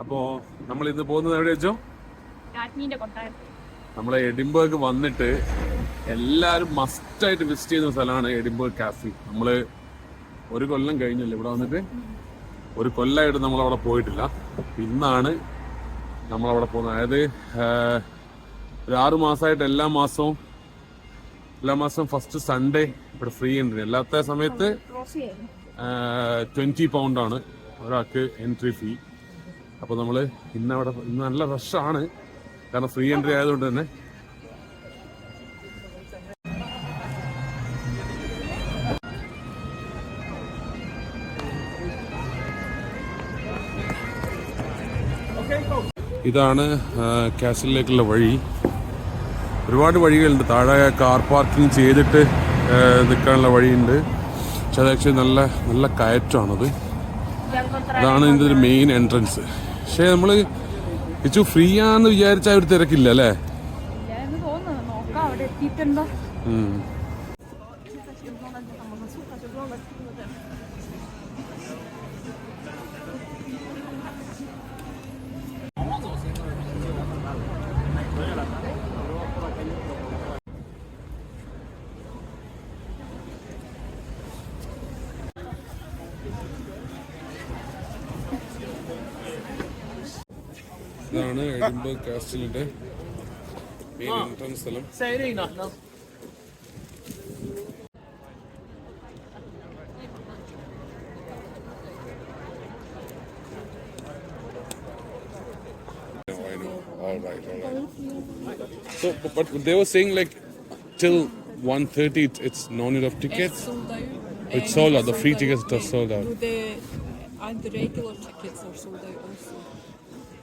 അപ്പോ നമ്മൾ ഇന്ന് പോകുന്നത് എവിടെ വെച്ചോ? നമ്മളെ എഡിംബർഗ് വന്നിട്ട് എല്ലാവരും മസ്റ്റായിട്ട് വിസിറ്റ് ചെയ്യുന്ന സ്ഥലമാണ് എഡിംബർഗ് കാഫി നമ്മൾ ഒരു കൊല്ലം കഴിഞ്ഞല്ലേ ഇവിടെ വന്നിട്ട്? ഒരു കൊല്ലമായിട്ട് നമ്മൾ അവിടെ പോയിട്ടില്ല. ഇന്നാണ് നമ്മൾ അവിടെ പോകുന്നത്. അതായത് ഒരു ആറു മാസമായിട്ട് എല്ലാ മാസവും എല്ലാ മാസവും ഫസ്റ്റ് സൺഡേ ഇവിടെ ഫ്രീ ഉണ്ട്. അല്ലാത്ത സമയത്ത് ട്വന്റി പൗണ്ടാണ് ഒരാൾക്ക് എൻട്രി ഫീ അപ്പോൾ നമ്മൾ ഇന്ന് അവിടെ ഇന്ന് നല്ല റഷാണ് കാരണം ഫ്രീ എൻട്രി ആയതുകൊണ്ട് തന്നെ. ഇതാണ് കാസിലേക്കുള്ള വഴി. ഒരുപാട് വഴികളുണ്ട്. താഴെ കാർ പാർക്കിംഗ് ചെയ്തിട്ട് നിൽക്കാനുള്ള വഴിയുണ്ട്. പക്ഷെ അത് നല്ല നല്ല കയറ്റമാണത്. ഇതാണ് ഇതിന്റെ മെയിൻ എൻട്രൻസ് പക്ഷേ നമ്മൾ ഇച്ചു ഫ്രീ ആണെന്ന് വിചാരിച്ച ഒരു തിരക്കില്ല അല്ലേ? ഇതാണ് എഡിൻബർഗ് കാസ്റ്റിലിന്റെ മെയിൻ എൻട്രൻസ് സ്ഥലം. All right, all right. So, but, but they were saying like till 1.30 it's, it's no need of It's tickets. sold out. It's Um, sold out. The free tickets are sold out. No, the and the regular tickets are sold out also.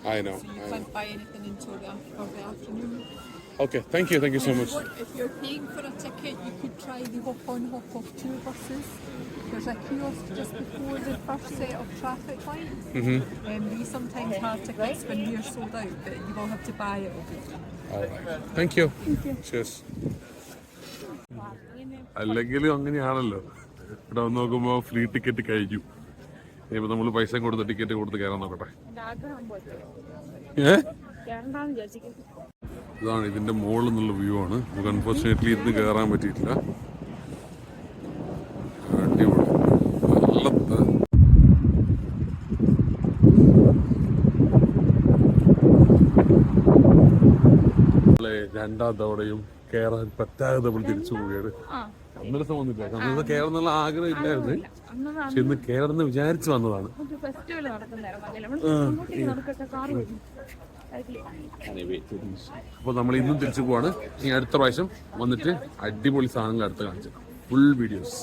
I know. So you I know. can't buy anything until the, af- for the afternoon. Okay, thank you, thank you so much. If, you want- if you're paying for a ticket, you could try the hop on, hop off tour buses. There's a kiosk just before the first set of traffic lights. Mm-hmm. Um, we sometimes have tickets when we're sold out, but you will have to buy it. obviously. All right. Thank you. Cheers. അല്ലെങ്കിലും അങ്ങനെയാണല്ലോ ഇവിടെ വന്ന് നോക്കുമ്പോ free ticket കഴിഞ്ഞു ഇനിയിപ്പോ നമ്മൾ പൈസ കൊടുത്ത് ടിക്കറ്റ് കൊടുത്ത് കയറാൻ നോക്കട്ടെ. ഏ? ഇതാണ് ഇതിന്റെ മുകളിൽ നിന്നുള്ള വ്യൂ ആണ്. നമുക്ക് അൺഫോർച്ചുനേറ്റ്ലി ഇന്ന് കയറാൻ പറ്റിയിട്ടില്ല. അടിപൊളി. നല്ല രണ്ടാം തവണയും കയറാൻ പറ്റാതെ നമ്മൾ തിരിച്ചു പോവുകയാണ്. ദിവസം വന്നില്ല? കയറണം എന്നുള്ള ആഗ്രഹം ഇല്ലായിരുന്നു. പക്ഷെ ഇന്ന് കേരളം എന്ന് വിചാരിച്ചു വന്നതാണ്. അപ്പോൾ നമ്മൾ ഇന്നും തിരിച്ചു പോവാണ്. ഇനി അടുത്ത പ്രാവശ്യം വന്നിട്ട് അടിപൊളി സാധനങ്ങൾ അടുത്ത് കാണിച്ചു ഫുൾ വീഡിയോസ്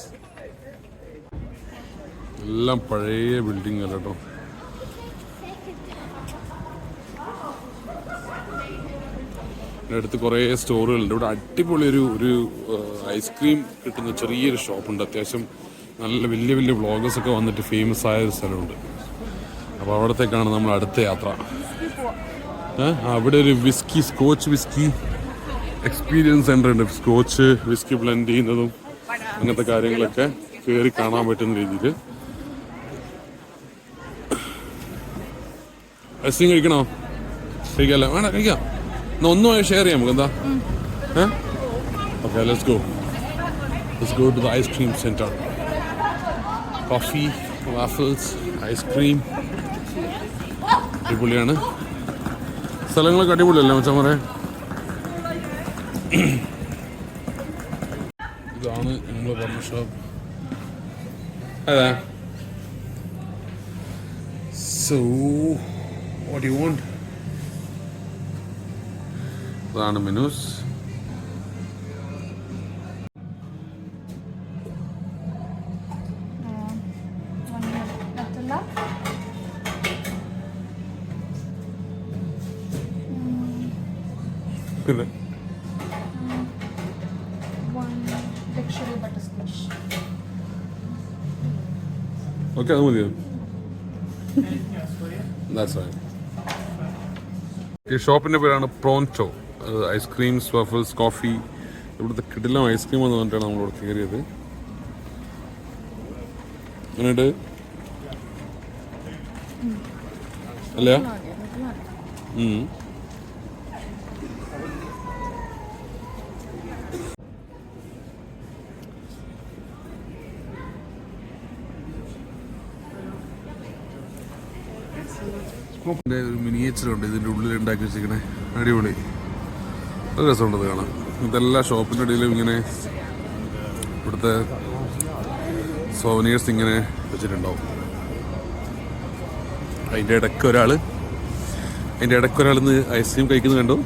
എല്ലാം പഴയ ബിൽഡിംഗ് കേട്ടോ അടുത്ത് കുറേ സ്റ്റോറുകളുണ്ട്. ഇവിടെ അടിപൊളി ഒരു ഒരു ഐസ്ക്രീം കിട്ടുന്ന ചെറിയൊരു ഷോപ്പുണ്ട് അത്യാവശ്യം നല്ല വലിയ വലിയ വ്ളോഗേഴ്സ് ഒക്കെ വന്നിട്ട് ഫേമസ് ആയ ഒരു സ്ഥലമുണ്ട്. അപ്പോൾ അവിടത്തേക്കാണ് നമ്മൾ അടുത്ത യാത്ര? അവിടെ ഒരു whisky scotch whisky experience centre ഉണ്ട്. സ്കോച്ച് വിസ്കി ബ്ലെൻഡ് ചെയ്യുന്നതും അങ്ങനത്തെ കാര്യങ്ങളൊക്കെ കയറി കാണാൻ പറ്റുന്ന രീതിയിൽ ഐസ്ക്രീം കഴിക്കണോ? കഴിക്കാമല്ലോ വേണം കഴിക്കാം. ഒന്നുമായി ഷെയർ ചെയ്യാം നമുക്ക് എന്താ okay let's go let's go to the ice cream centre coffee waffles ice cream അടിപൊളിയാണ്. സ്ഥലങ്ങളൊക്കെ അടിപൊളിയല്ലേ മച്ചമ്മറെ ഇതാണ് നമ്മൾ പറഞ്ഞ ഷോപ്പ് അതെ സോ വാട്ട് യു വോണ്ട് ഇതാണ് മെനൂസ്. പിന്നെ? ഓക്കെ അത് മതിയോ? That's right. ഈ ഷോപ്പിന്റെ പേരാണ് പ്രോൺചോ. ഐസ്ക്രീം സ്വഫൽസ് കോഫി ഇവിടുത്തെ കിടിലം ഐസ്ക്രീം എന്ന് പറഞ്ഞിട്ടാണ് നമ്മളിവിടെ കയറിയത്. എന്നിട്ട്? അല്ല? ഒരു മിനിയേച്ചറുണ്ട് ഇതിന്റെ ഉള്ളിൽ ഉണ്ടാക്കി വെച്ചിരിക്കണേ. അടിപൊളി. നല്ല രസമുണ്ട് അത് കാണാൻ. ഇതെല്ലാ ഷോപ്പിന്റെ ഇടയിലും ഇങ്ങനെ ഇവിടുത്തെ സോവനിയേഴ്സ് ഇങ്ങനെ വെച്ചിട്ടുണ്ടാവും. അതിന്റെ ഇടയ്ക്ക് ഒരാൾ അതിന്റെ ഇടയ്ക്ക് ഒരാൾ ഐസ്ക്രീം കഴിക്കുന്നത് കണ്ടു.